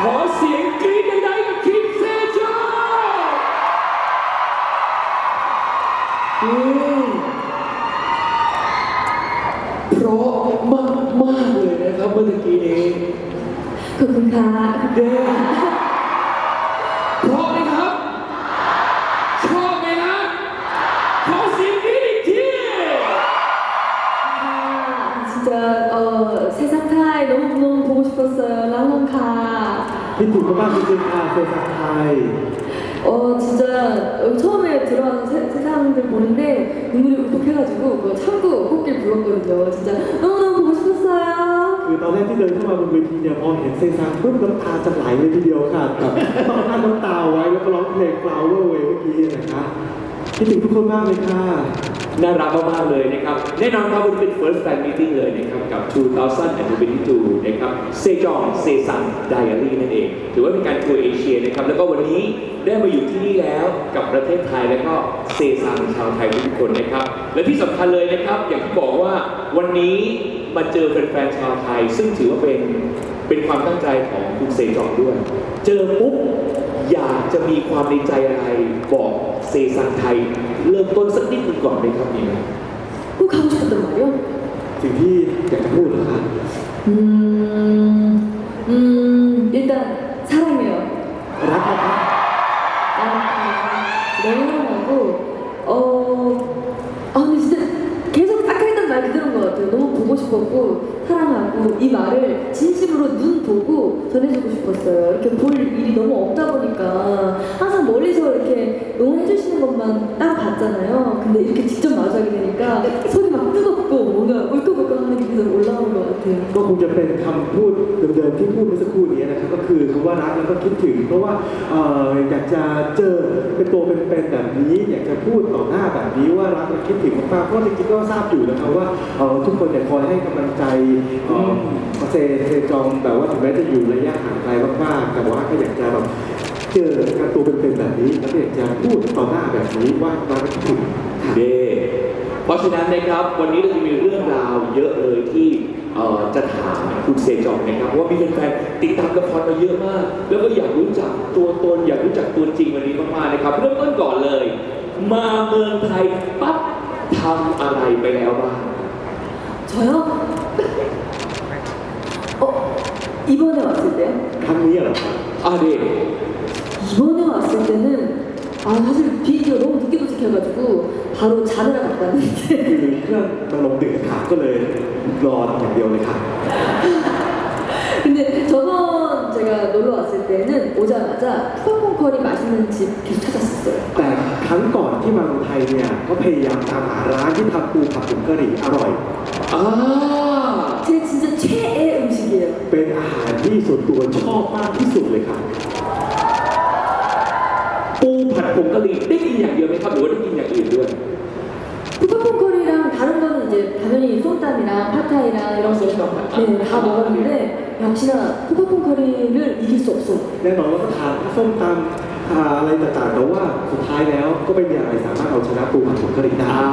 ขอเสียงกรี๊ดดังๆกับคิมเซจออืมเพราะมากมากๆเลยนะครับเมื่อตะกี้นี้ขอบคุณค่ะ เด้เพราะไหม คิดถึงมากๆจริงๆค่ะเซซันไทย 어, 진짜 어, 처음에 들어와서 세, 세상들 보는데 눈물이 울컥해가지고 그 참고 꽃길 불렀거든요. 진짜 너무너무 보고 싶었어요. คือตอนแรกที่เดินเข้ามาบนเวทีเนี่ยพอเห็นเซซันปุ๊บน้ำตาจะไหลเลยทีเดียวค่ะแบบต้องกั้นน้ำตาไว้แล้วก็ร้องเพลง flower way เมื่อกี้นะคะคิดถึงทุกคนมากเลยค่ะ น่ารักมากๆเลยนะครับ แน่นอนครับวันนี้เป็น first fan meeting เลยนะครับ กับ 2022นะครับเซจองเซซันไดอารี่นั่นเอง ถือว่าเป็นการทัวร์เอเชียนะครับ แล้วก็วันนี้ได้มาอยู่ที่นี่แล้วกับประเทศไทยแล้วก็เซซันชาวไทยทุกคนนะครับ และที่สำคัญเลยนะครับ อย่างที่บอกว่าวันนี้มาเจอแฟนๆชาวไทย ซึ่งถือว่าเป็นเป็นความตั้งใจของคุณเซจองด้วย เจอปุ๊บอยากจะมีความในใจอะไรบอกเซซันไทย เริ่มต้นสักนิดหนึงก่อนไหมครับนี่นะ 꼭 하고 싶었단 말이요? สิ่งที่อยากจะพูดเหรอคะ 음, 음, 일단 사랑해요. รักนะคะ 랑랑카. 너무 사랑 보고 싶었고 사랑하고 이 말을 진심으로 눈 보고 전해주고 싶었어요. 이렇게 볼 일이 너무 없다 보니까 항상 멀리서 이렇게 응원해주시는 것만 따라 봤잖아요. 근데 이렇게 직접 마주하게 되니까 손이 막 뜨겁고 뭔가 울컥울컥하는 게 계속 올라오는 것 같아요. ก็คงจะเป็นคำพูดเดิมๆที่พู ดเมื่อสักครู่นี้นะครับก็คือคำว่ารักแล้วก็คิดถึง เพราะว่าเอ่ออยากจะเจอเป็นตัวเป็นๆแบบนี้ อยากจะพูดต่อหน้าแบบนี้ว่ารักและคิดถึงมากๆเพราะจริงๆก็ทราบอยู่นะครับว่าเอ่อทุกคนเนี่ยคอยให้กำลังใจเอ่อเซเซจองแบบว่าถึงแม้จะอยู่ระยะห่างไกลมากๆแต่ว่าก็อยากจะแบบเจอการตัวเป็นๆแบบนี้แล้วก็อยากจะพูดต่อหน้าแบบนี้ว่ารักและคิดถึง เดเพราะฉะนั้นนะครับวันนี้เราจะมีเรื่องราวเยอะเลยที่ เอ่อจะถามคุณเซจองนะครับเพราะว่ามีแฟนๆติดตามละครมาเยอะมาก แล้วก็อยากรู้จักตัวตน อยากรู้จักตัวจริงวันนี้มากๆนะครับเริ่มต้นก่อนเลย มาเมืองไทยปั๊บทำอะไรไปแล้วบ้าง 저요? 어, 이번에 왔을 때요? ครั้งนี้เหรอครับ อ่าเด 이번에 왔을 때는 아 사실 비행기가 너무 늦게 도착해가지고 바로 자느라 갔다 왔는데 คือเครื่องมันลงดึกค่ะก็เลยรออย่างเดียวเลยค่ะ 근데 저번 제가 놀러 왔을 때는 오자마자 푸파퐁커리 맛있는 집 계속 찾았었어요 แต่ครั้งก่อนที่มาเมืองไทยเนี่ยก็พยายามตามหาร้านที่ทำปูผัดผงกะหรี่อร่อย อ่า 제 진짜 최애 음식이에요 เป็นอาหารที่ส่วนตัวชอบมากที่สุดเลยค่ะ ปูผัดผงกะหรี่ได้ กินอย่างเดียวไหมครับหรือว่าได้กินอย่างอื่นด้วย 푸파퐁커리랑 다른 거는 이제 당연히 솜땀이랑 파타이랑 이런 거 네, 다 먹었는데 역시나 푸파퐁커리를 이길 수 없어 แน่นอนว่าก็ทานส้มตำอ่าอะไรต่างๆแต่ว่าสุดท้ายแล้วก็ไม่มีอะไรสามารถเอาชนะปูผัดผงกะหรี่ได้ อ่า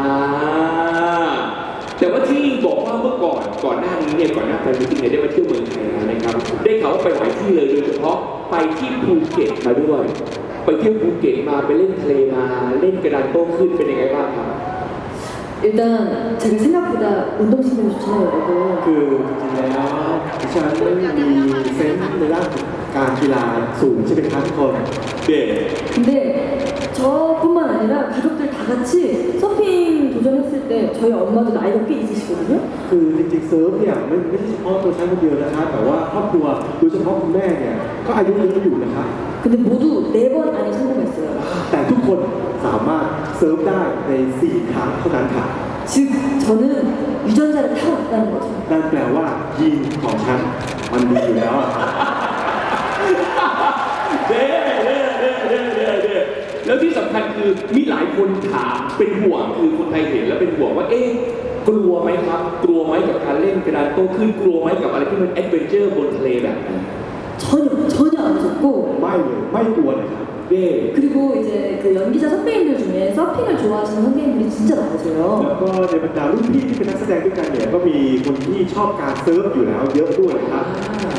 แต่ว่าที่บอกว่าเมื่อก่อนก่อนหน้านี้เนี่ยก่อนหน้าแฟนมิตติ้งเนี่ยได้มาเที่ยวเมืองไทยแล้วนะครับ ได้ข่าวว่าไปหลายที่เลยโดยเฉพาะไปที่ภูเก็ตมาด้วย ไปเที่ยวภูเก็ตมาไปเล่นทะเลมาเล่นกระดานโต้ขึ้นเป็นยังไงบ้างครับ 일단 제가 생각보다 운동신경이 좋잖아요 여러분 คือจริงๆแล้วดิฉันมีเซนส์ในด้าน การกีฬาสูงใช่ไหมครับทุกคน เด็ก 근데 저뿐만 아니라 가족들 다 같이 서핑 도전했을 때 저희 엄마도 나이가 꽤 있으시거든요. คือจริงๆเซิร์ฟเนี่ยไม่ไม่ใช่เฉพาะตัวฉันคนเดียวนะครับแต่ว่าครอบครัวโดยเฉพาะคุณแม่เนี่ยก็อายุเยอะอยู่นะครับ 근데 모두 네 번 안에 성공했어요. แต่ทุกคนสามารถเซิร์ฟได้ใน 4 ครั้งเท่านั้นค่ะ 즉 저는 유전자를 타고났다는 거죠. นั่นแปลว่ายีนของฉันมันดีอยู่แล้วอะครับ เด้เด้เด้เด้เด้เด้แล้วที่สำคัญคือมีหลายคนถามเป็นห่วงคือคนไทยเห็นแล้วเป็นห่วงว่าเอ๊ะกลัวไหมครับ กลัวไหมกับการเล่นกระดานโต้ขึ้นกลัวไหมกับอะไรที่มันแอดเวนเจอร์บนทะเลแบบนี้ 전혀 전혀 안 무섭고 ไม่เลยไม่กลัวเลยครับ เด้ 그리고 이제 그 연기자 선배님들 중에 서핑을 좋아하시는 선배님들이 진짜 많으세요. แล้วก็ในบรรดารุ่นพี่ที่เป็นนักแสดงด้วยกันเนี่ยก็มีคนที่ชอบการเซิร์ฟอยู่แล้วเยอะด้วยครับ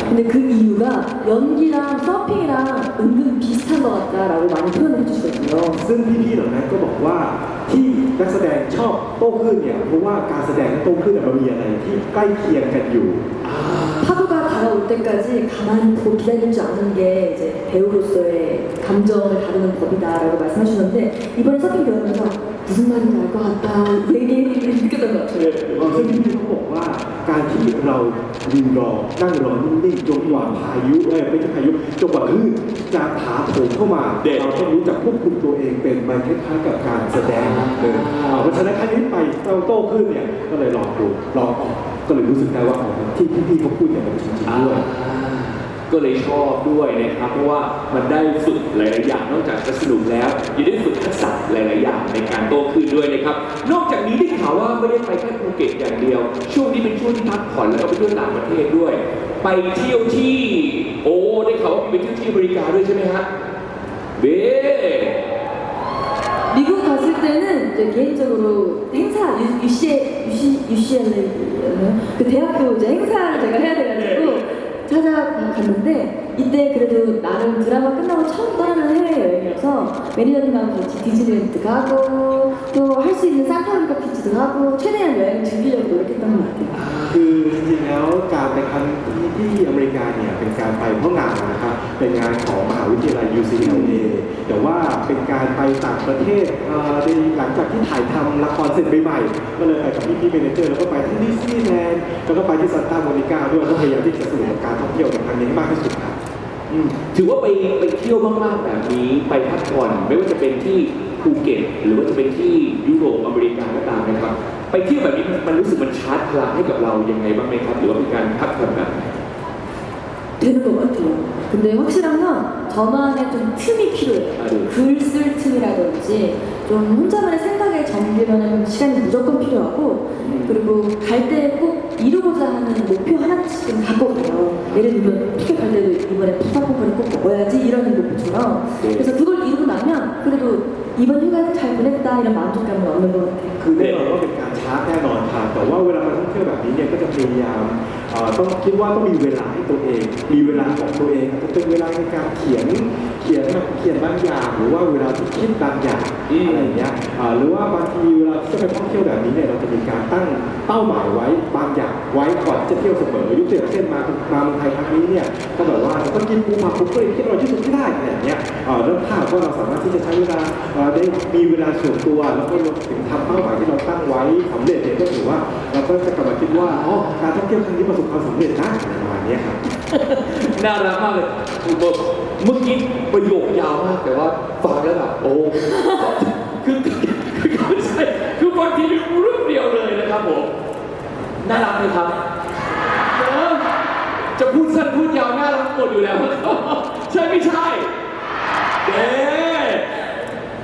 근데 그 이유가 연기랑 서핑이랑 은근 비슷한 것 같다라고 많이 표현을 해주시거든요. ซึ่งพี่ๆเหล่านั้นก็บอกว่าที่นักแสดงชอบโต้คลื่นเนี่ยเพราะว่าการแสดงโต้คลื่นเนี่ยมันมีอะไรที่ใกล้เคียงกันอยู่ 파도가 다가 올 때까지 가만히 보고 기다릴 줄 아는 게 이제 배우로서의 감정을 다루는 법이다라고 말씀하셨는데 이번에 서핑 배우면서 무슨 말인지 알 것 같다 얘기를 느꼈던 것 같아요. เออซึ่งพี่ๆเขาบอกว่าการที่เรายืนรอนั่งรอนิ่งๆจนกว่าพายุเอ้ยไม่ใช่พายุจนกว่าคลื่นจะถาโถมเข้ามา เด็ด เราต้องรู้จักควบคุมตัวเองเป็นมันคล้ายๆกับการแสดงเลยอ่าเพราะฉะนั้นครั้งนี้ไปเราโต้คลื่นเนี่ยก็เลยลองดูลองออก ก็เลยรู้สึกได้ว่าอ๋อที่พี่ๆเขาพูดเนี่ยมันจริงๆด้วย ก็เลยชอบด้วยนะครับ เพราะว่ามันได้ฝึกหลาย ๆ อย่างนอกจากจะสนุกแล้วยังได้ฝึกทักษะหลาย ๆ อย่างในการโตขึ้นด้วยนะครับ นอกจากนี้ได้ข่าวว่าไม่ได้ไปแค่ภูเก็ตอย่างเดียว ช่วงนี้เป็นช่วงที่พักผ่อนแล้วก็ไปเที่ยวต่างประเทศด้วย ไปเที่ยวที่ โอ้ได้ข่าวว่าไปเที่ยวที่อเมริกาด้วยใช่ไหมฮะเบ้ 미국 갔을 때는 이제 개인적으로 행사 UC UC UCLA 그 대학교 이제 행사를 제가 해야 돼가지고 찾아갔는데 이때 그래도 나름 드라마 끝나고 처음 떠나는 해외 여행이어서 매니저님하고 같이 디즈니랜드 가고 또 할 수 있는 산타모니카 피치도 하고 최대한 여행 즐기려고 노력했던 것 같아요. คือจริงๆแล้วการไปครั้งที่ที่อเมริกาเนี่ยเป็นการไปเพราะงานนะครับเป็นงานของมหาวิทยาลัย UCLA แต่ว่าเป็นการไป ไต่างประเทศในหลังจากที่ถ่ายทำละครเสร็จใหม่ๆก็เลยไปกับพี่พี่เมนเจอร์แล้วก็ไปที่ดิสนีย์แลนด์แล้วก็ไปที่ซานตาโมนิกาด้วยก็พยายามที่จะสนุกกับการท่องเที่ยวในครั้งนี้ให้มากที่สุดครับถือว่าไปไปเที่ยวมากๆแบบนี้ไปพักผ่อนไม่ว่าจะเป็นที่ภูเก็ตหรือว่าจะเป็นที่ยุโรปอเมริกาก็ตามนะครับ ไปเที่ยวแบบนี้มันรู้สึกมันชาร์จพลังให้กับเรายังไงบ้างไหมครับ หรือว่าเป็นการพักผ่อนแบบไหน ท่านบอก 근데 확실한 건 저만의 좀 틈이 필요해요. 아, 네. 글 쓸 틈이라든지 좀 혼자만의 생각에 잠기려는 시간이 무조건 필요하고 그리고 갈 때 꼭 이루고자 하는 목표 하나씩은 갖고 가요. 예를 들면 피켓 갈 때도 이번에 푸파포크를 꼭 먹어야지 이런 목표처럼 네. 그래서 그걸 이루고 나면 그래도 이번 휴가는 잘 보냈다 이런 만족감을 얻는 것 같아요. คือแน่นอนว่าเป็นการชาร์จแน่นอนครับแต่ว่าเวลามาท่องเที่ยวแบบนี้เนี่ยก็จะพยายามเอ่อ ต้องคิดว่าต้องมีเวลาให้ตัวเอง มีเวลาของตัวเองอาจจะเป็นเวลาในการเขียนเขียนเขียนบางอย่างหรือว่าเวลาที่คิดบางอย่างอืมอะไรอย่างเงี้ยอ่าหรือว่าบางทีเวลาที่จะไปท่องเที่ยวแบบนี้เนี่ยเราจะมีการตั้งเป้าหมายไว้บางอย่างไว้ก่อนที่จะเที่ยวเสมอยกตัวอย่างเช่นมามาเมืองไทยครั้งนี้เนี่ยก็แบบว่าต้องกินปูมาปุ๊บก็เลยคิดอร่อยที่สุดที่ได้อะไรอย่างเงี้ยเอ่อแล้วถ้าหากว่าเราสามารถที่จะใช้เวลาเอ่อได้มีเวลาส่วนตัวแล้วก็รวมถึงทำเป้าหมายที่เราตั้งไว้สำเร็จเนี่ยก็ถือว่าเราก็จะกลับมาคิดว่าอ๋อการท่องเที่ยวครั้งนี้ประสบความสำเร็จนะอะไรประมาณเนี้ยครับ น่ารักมากเลยเมื่อกี้ประโยคยาวมากแต่ว่าฟังแล้วแบบโอ้ คือคือไม่ใช่คือบางทีเรื่องเดียวเลยนะครับผมน่ารักไหมครับเออจะพูดสั้นพูดยาวน่ารักหมดอยู่แล้ว ใช่ไม่ใช่เอ๊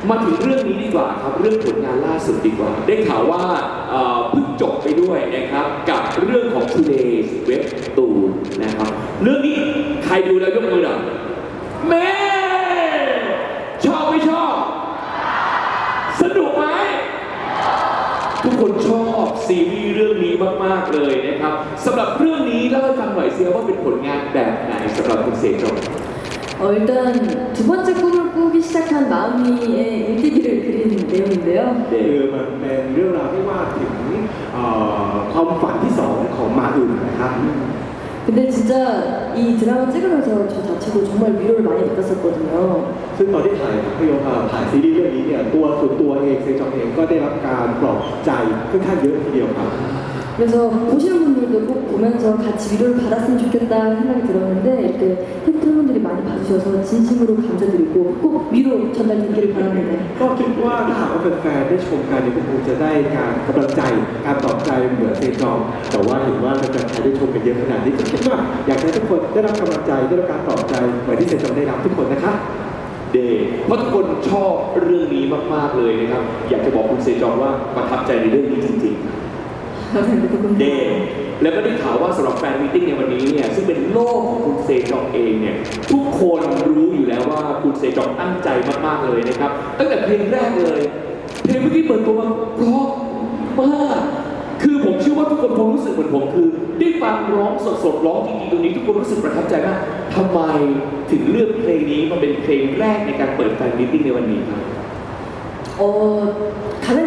มาถึงเรื่องนี้ดีกว่าครับเรื่องผลงานล่าสุดดีกว่า ได้ข่าวว่าเอ่อเพิ่งจบไปด้วยนะครับ กับเรื่องของ Today's Web ตูนนะครับ เรื่องนี้ใครดูแล้วยกมือหน่อยแม่ชอบไม่ชอบ สนุกไหม ทุกคนชอบซีรีส์เรื่องนี้มาก ๆ เลยนะครับสำหรับเรื่องนี้เล่าให้ฟังหน่อยเสียว่าเป็นผลงานแบบไหนสำหรับคุณเสกจง 어, 일단 두 번째 꿈을 꾸기 시작한 마음이의 일기기를 그린 내용인데요. นี่คือมันเป็นเรื่องราวที่ว่าถึงเอ่อความฝันที่สองของมาดุนนะครับ 근데 진짜 이 드라마 찍으면서 저 자체도 정말 위로를 많이 느꼈었거든요. ซึ่งตอนที่ถ่ายภาพยนตร์เอ่อถ่ายซีรีส์เรื่องนี้เนี่ยตัวส่วนตัวเองเซจองเองก็ได้รับการปลอบใจค่อนข้างเยอะทีเดียวครับ 그래서 보시는 분들도 꼭 보면서 같이 위로를 받았으면 좋겠다 생각이 들었는데 이렇게 팬분들이 많이 봐주셔서 진심으로 감사드리고 꼭 위로 전달되기를 바랍니다. ก็คิดว่าถ้าหากว่าแฟนๆได้ชมกันเนี่ยก็คงจะได้การกำลังใจ การปลอบใจเหมือนเซจอง แต่ว่าเห็นว่าแฟนๆไทยได้ชมกันเยอะขนาดนี้ก็คิดว่าอยากให้ทุกคนได้รับกำลังใจได้รับการปลอบใจเหมือนที่เซจองได้รับทุกคนนะครับ เดย์เพราะทุกคนชอบเรื่องนี้มาก ๆ เลยนะครับ อยากจะบอกคุณเซจองว่าประทับใจในเรื่องนี้จริง ๆ 감사합니다. เดนแล้วก็ได้ข่าวว่าสำหรับแฟนมิทติ้งในวันนี้เนี่ยซึ่งเป็นโลกของคุณเซจองเองเนี่ยทุกคนรู้อยู่แล้วว่าคุณเซจองตั้งใจมากๆเลยนะครับ ตั้งแต่เพลงแรกเลย เพลงเมื่อกี้เปิดตัวมาเพราะมากคือผมเชื่อว่าทุกคนคงรู้สึกเหมือนผมคือ ได้ฟังร้องสดๆร้องจริงๆตรงนี้ทุกคนรู้สึกประทับใจมากทำไมถึงเลือกเพลงนี้มาเป็นเพลงแรกในการเปิดแฟนมิทติ้งในวันนี้ครับ 어, 가장 기본적인 이유는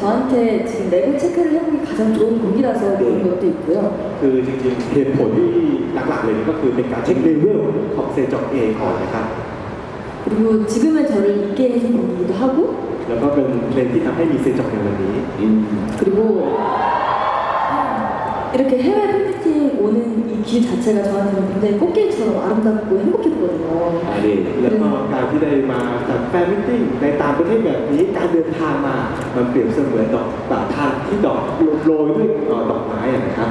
저한테 지금 레벨 체크를 해보기 가장 좋은 곡이라서 그런 것도 있고요. คือจริงๆเหตุผลที่หลักๆเลยก็คือเป็นการเช็คเลเวลของเซจองเองก่อนนะครับ 그리고 지금의 저를 있게 해준 곡이기도 하고 แล้วก็เป็นเพลงที่ทำให้มีเซจองในวันนี้ 그리고 이렇게 해외 팬미팅 오는 이 길 자체가 저한테는 굉장히 꽃길처럼 아름답고 행복했거든요. อาเดน แล้วก็การที่ได้มาจัดแฟนมิทติ้งในต่างประเทศแบบนี้การเดินทางมา มันเปรียบเสมือนดอกบานทานที่ดอกโรยด้วยเอ่อดอกไม้อะนะครับ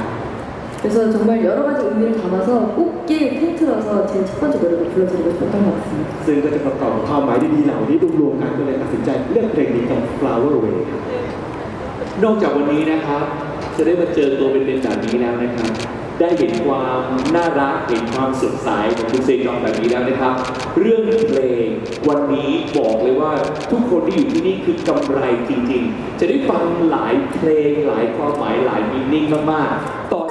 그래서 정말 여러 가지 의미를 담아서 꽃길 통틀어서 제일 첫 번째 노래를 불러드리고 싶었던 것 같습니다. ซึ่งก็จะประกอบกับความหมายดีๆเหล่านี้รวมๆกันก็เลยตัดสินใจเลือกเพลงนี้กับ Flower Way ครับ นอกจากวันนี้นะครับ จะได้มาเจอตัวเป็นๆแบบนี้แล้วนะครับ ได้เห็นความน่ารักเห็นความสดใสของคุณเซจองแบบนี้แล้วนะครับ เรื่องเพลงวันนี้บอกเลยว่าทุกคนที่อยู่ที่นี่คือกำไรจริงๆ จะได้ฟังหลายเพลงหลายความหมายหลายมีนิ่งมากๆต่อน